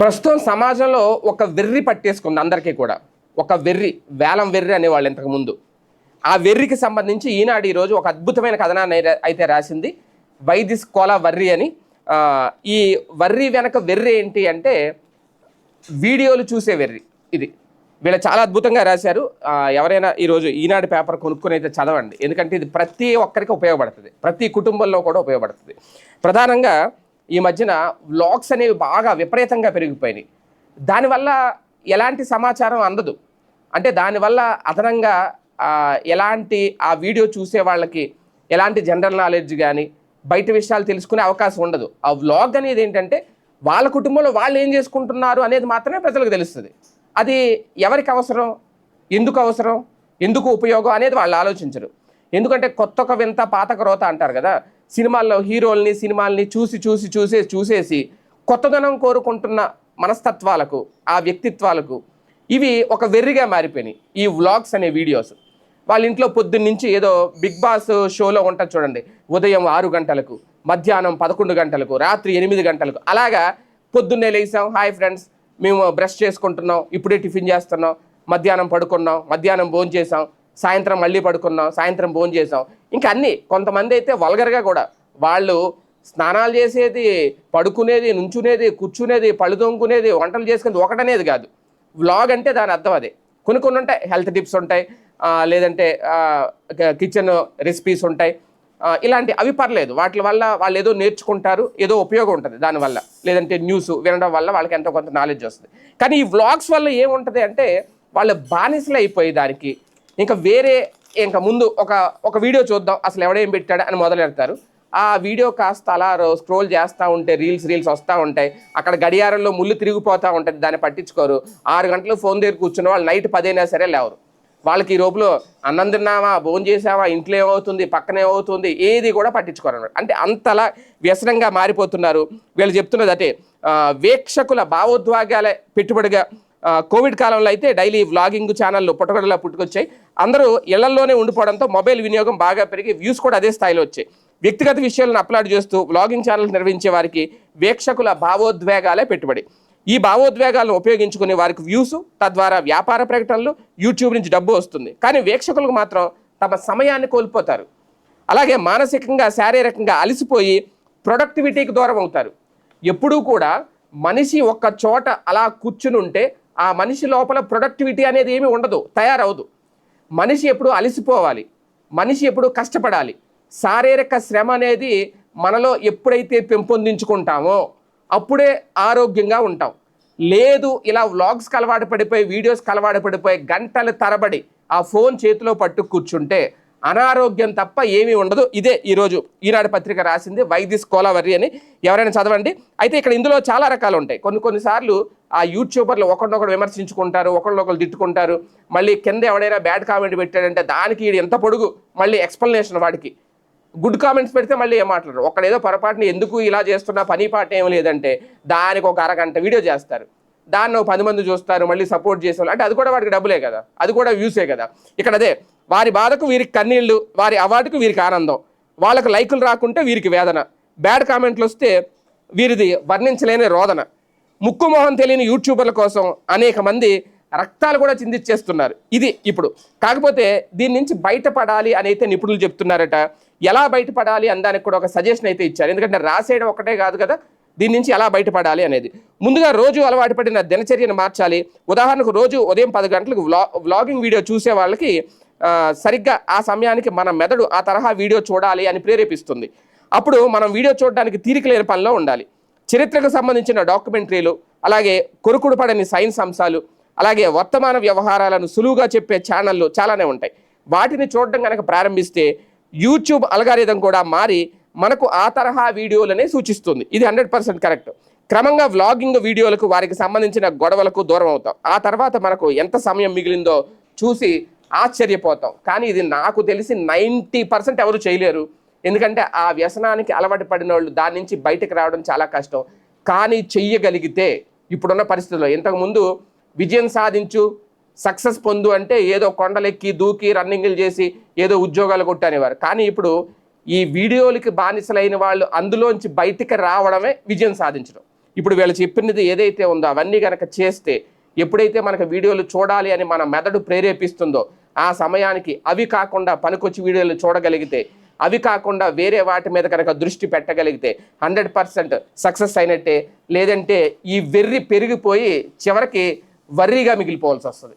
ప్రస్తుతం సమాజంలో ఒక వెర్రి పట్టేసుకుంది అందరికీ కూడా. ఒక వెర్రి వేలం వెర్రి అనేవాళ్ళు ఇంతకు ముందు. ఆ వెర్రికి సంబంధించి ఈనాడు ఈరోజు ఒక అద్భుతమైన కథనాన్ని అయితే- రాసింది రాసింది వైదిస్ కోలా వర్రి అని. ఈ వర్రి వెనక వెర్రి ఏంటి అంటే వీడియోలు చూసే వెర్రి ఇది. వీళ్ళు చాలా అద్భుతంగా రాశారు. ఎవరైనా ఈరోజు ఈనాడు పేపర్ కొనుక్కొని అయితే చదవండి. ఎందుకంటే ఇది ప్రతి ఒక్కరికి ఉపయోగపడుతుంది. ప్రతి కుటుంబంలో కూడా ఉపయోగపడుతుంది. ప్రధానంగా ఈ మధ్యన వ్లాగ్స్ అనేవి బాగా విపరీతంగా పెరిగిపోయినాయి. దానివల్ల ఎలాంటి సమాచారం అందదు. అంటే దానివల్ల అదనంగా ఎలాంటి ఆ వీడియో చూసే వాళ్ళకి ఎలాంటి జనరల్ నాలెడ్జ్ కానీ బయట విషయాలు తెలుసుకునే అవకాశం ఉండదు. ఆ వ్లాగ్ అనేది ఏంటంటే వాళ్ళ కుటుంబంలో వాళ్ళు ఏం చేసుకుంటున్నారు అనేది మాత్రమే ప్రజలకు తెలుస్తుంది. అది ఎవరికి అవసరం? ఎందుకు అవసరం? ఎందుకు ఉపయోగం అనేది వాళ్ళు ఆలోచించరు. ఎందుకంటే కొత్త ఒక వింత పాతక రోత అంటారు కదా సినిమాల్లో హీరోల్ని సినిమాల్ని చూసి చూసి చూసే చూసేసి కొత్తదనం కోరుకుంటున్న మనస్తత్వాలకు ఆ వ్యక్తిత్వాలకు ఇవి ఒక వెర్రిగా మారిపోయినాయి. ఈ వ్లాగ్స్ అనే వీడియోస్. వాళ్ళ ఇంట్లో పొద్దున్నుంచి ఏదో బిగ్ బాస్ షోలో ఉంటుంది చూడండి. ఉదయం ఆరు గంటలకు మధ్యాహ్నం పదకొండు గంటలకు రాత్రి ఎనిమిది గంటలకు. అలాగా పొద్దున్నే లేసాం హాయ్ ఫ్రెండ్స్ మేము బ్రష్ చేసుకుంటున్నాం. ఇప్పుడే టిఫిన్ చేస్తున్నాం. మధ్యాహ్నం పడుకున్నాం. మధ్యాహ్నం భోజనం చేసాం సాయంత్రం మళ్ళీ పడుకున్నాం సాయంత్రం భోజనం చేసాం ఇంకా అన్నీ కొంతమంది అయితే వల్గర్గా కూడా వాళ్ళు స్నానాలు చేసేది పడుకునేది నుంచునేది కూర్చునేది పళ్ళు తోముకునేది వంటలు చేసుకునేది ఒకటనేది కాదు. వ్లాగ్ అంటే దాని అర్థం అదే. కొన్ని కొన్ని ఉంటాయి హెల్త్ టిప్స్ ఉంటాయి లేదంటే కిచెన్ రెసిపీస్ ఉంటాయి. ఇలాంటి అవి పర్లేదు. వాటి వల్ల వాళ్ళు ఏదో నేర్చుకుంటారు ఏదో ఉపయోగం ఉంటుంది దానివల్ల లేదంటే న్యూస్ వినడం వల్ల వాళ్ళకి ఎంతో కొంత నాలెడ్జ్ వస్తుంది. కానీ ఈ వ్లాగ్స్ వల్ల ఏముంటుంది అంటే వాళ్ళు బానిసలు అయిపోయి దానికి ఇంకా వేరే ఇంకా ముందు ఒక ఒక వీడియో చూద్దాం. అసలు ఎవడేం పెట్టాడు అని మొదలు పెడతారు. ఆ వీడియో కాస్త అలా స్క్రోల్ చేస్తూ ఉంటే రీల్స్ రీల్స్ వస్తూ ఉంటాయి. అక్కడ గడియారంలో ముళ్ళు తిరిగిపోతూ ఉంటుంది. దాన్ని పట్టించుకోరు. ఆరు గంటలు ఫోన్ దగ్గర కూర్చున్న వాళ్ళు నైట్ పదైనా సరే లేవరు. వాళ్ళకి ఈ లోపల అన్నం తిన్నావా? భోజనం చేసావా? ఇంట్లో ఏమవుతుంది? పక్కన ఏమవుతుంది? ఏది కూడా పట్టించుకోరు అంటే అంతలా వ్యసనంగా మారిపోతున్నారు. వీళ్ళు చెప్తున్నది అంటే వీక్షకుల భావోద్వేగాల పెట్టుబడిగా కోవిడ్ కాలంలో అయితే డైలీ వ్లాగింగ్ ఛానళ్ళు పుట్టగొడలా పుట్టుకొచ్చాయి. అందరూ ఇళ్ళలోనే ఉండిపోవడంతో మొబైల్ వినియోగం బాగా పెరిగి వ్యూస్ కూడా అదే స్థాయిలో వచ్చాయి. వ్యక్తిగత విషయాలను అప్లోడ్ చేస్తూ వ్లాగింగ్ ఛానల్ నిర్వహించే వారికి వీక్షకుల భావోద్వేగాలే పెట్టుబడి. ఈ భావోద్వేగాలను ఉపయోగించుకునే వారికి వ్యూస్ తద్వారా వ్యాపార ప్రకటనలు యూట్యూబ్ నుంచి డబ్బు వస్తుంది. కానీ వీక్షకులకు మాత్రం తమ సమయాన్ని కోల్పోతారు. అలాగే మానసికంగా శారీరకంగా అలసిపోయి ప్రొడక్టివిటీకి దూరం అవుతారు. ఎప్పుడూ కూడా మనిషి ఒక్క చోట అలా కూర్చుని ఉంటే ఆ మనిషి లోపల ప్రొడక్టివిటీ అనేది ఏమీ ఉండదు తయారవదు మనిషి ఎప్పుడు అలసిపోవాలి మనిషి ఎప్పుడు కష్టపడాలి శారీరక శ్రమ అనేది మనలో ఎప్పుడైతే పెంపొందించుకుంటామో అప్పుడే ఆరోగ్యంగా ఉంటాం. లేదు ఇలా వ్లాగ్స్కి అలవాటు పడిపోయి వీడియోస్కి అలవాటు పడిపోయి గంటలు తరబడి ఆ ఫోన్ చేతిలో పట్టు కూర్చుంటే అనారోగ్యం తప్ప ఏమీ ఉండదు. ఇదే ఈరోజు ఈనాడు పత్రిక రాసింది వైదిస్ కోలావరి అని ఎవరైనా చదవండి. అయితే ఇక్కడ ఇందులో చాలా రకాలు ఉంటాయి. కొన్ని కొన్నిసార్లు ఆ యూట్యూబర్లు ఒకరినొకరు విమర్శించుకుంటారు ఒకరినొకరు తిట్టుకుంటారు. మళ్ళీ కింద ఎవడైనా బ్యాడ్ కామెంట్ పెట్టాడంటే దానికి ఎంత పొడుగు? మళ్ళీ ఎక్స్ప్లెనేషన్ వాడికి. గుడ్ కామెంట్స్ పెడితే మళ్ళీ ఏం మాట్లాడరు. ఒకడేదో పొరపాటుని ఎందుకు ఇలా చేస్తున్నా పని పాట ఏం లేదంటే దానికి ఒక అరగంట వీడియో చేస్తారు. దాన్ని పది మంది చూస్తారు మళ్ళీ సపోర్ట్ చేసే అంటే అది కూడా వాడికి డబ్బులే కదా. అది కూడా వ్యూసే కదా. ఇక్కడ అదే వారి బాధకు వీరికి కన్నీళ్ళు వారి అవార్డుకు వీరికి ఆనందం. వాళ్ళకు లైకులు రాకుంటే వీరికి వేదన. బ్యాడ్ కామెంట్లు వస్తే వీరిది వర్ణించలేని రోదన. ముక్కు మొహం తెలియని యూట్యూబర్ల కోసం అనేక మంది రక్తాలు కూడా చిందిచ్చేస్తున్నారు. ఇది ఇప్పుడు. కాకపోతే దీని నుంచి బయటపడాలి అని అయితే నిపుణులు చెప్తున్నారట. ఎలా బయటపడాలి అని దానికి కూడా ఒక సజెషన్ అయితే ఇచ్చారు. ఎందుకంటే రాసేయడం ఒకటే కాదు కదా దీని నుంచి ఎలా బయటపడాలి అనేది. ముందుగా రోజు అలవాటు పడిన దినచర్యను మార్చాలి. ఉదాహరణకు రోజు ఉదయం పది గంటలకు వ్లా వ్లాగింగ్ వీడియో చూసే వాళ్ళకి సరిగ్గా ఆ సమయానికి మన మెదడు ఆ తరహా వీడియో చూడాలి అని ప్రేరేపిస్తుంది. అప్పుడు మనం వీడియో చూడడానికి తీరిక లేని పనిలో ఉండాలి. చరిత్రకు సంబంధించిన డాక్యుమెంటరీలు అలాగే కొరుకుడు పడని సైన్స్ అంశాలు అలాగే వర్తమాన వ్యవహారాలను సులువుగా చెప్పే ఛానళ్ళు చాలానే ఉంటాయి. వాటిని చూడడం కనుక ప్రారంభిస్తే యూట్యూబ్ అల్గారిథం కూడా మారి మనకు ఆ తరహా వీడియోలనే సూచిస్తుంది. ఇది హండ్రెడ్ పర్సెంట్ కరెక్ట్. క్రమంగా వ్లాగింగ్ వీడియోలకు వారికి సంబంధించిన గొడవలకు దూరం అవుతాం. ఆ తర్వాత మనకు ఎంత సమయం మిగిలిందో చూసి ఆశ్చర్యపోతాం. కానీ ఇది నాకు తెలిసి నైంటీ పర్సెంట్ ఎవరు చేయలేరు. ఎందుకంటే ఆ వ్యసనానికి అలవాటు పడిన వాళ్ళు దాని నుంచి బయటకు రావడం చాలా కష్టం. కానీ చెయ్యగలిగితే ఇప్పుడున్న పరిస్థితుల్లో ఇంతకుముందు విజయం సాధించు సక్సెస్ పొందు అంటే ఏదో కొండలెక్కి దూకి రన్నింగ్లు చేసి ఏదో ఉద్యోగాలు కొట్టనేవారు. కానీ ఇప్పుడు ఈ వీడియోలకి బానిసలైన వాళ్ళు అందులోంచి బయటికి రావడమే విజయం సాధించడం. ఇప్పుడు వీళ్ళు చెప్పినది ఏదైతే ఉందో అవన్నీ కనుక చేస్తే ఎప్పుడైతే మనకు వీడియోలు చూడాలి అని మన మెదడు ప్రేరేపిస్తుందో ఆ సమయానికి అవి కాకుండా పనికొచ్చి వీడియోలు చూడగలిగితే అవి కాకుండా వేరే వాటి మీద కనుక దృష్టి పెట్టగలిగితే హండ్రెడ్ పర్సెంట్ సక్సెస్ అయినట్టే లేదంటే ఈ వెర్రి పెరిగిపోయి చివరికి వర్రీగా మిగిలిపోవాల్సి వస్తుంది.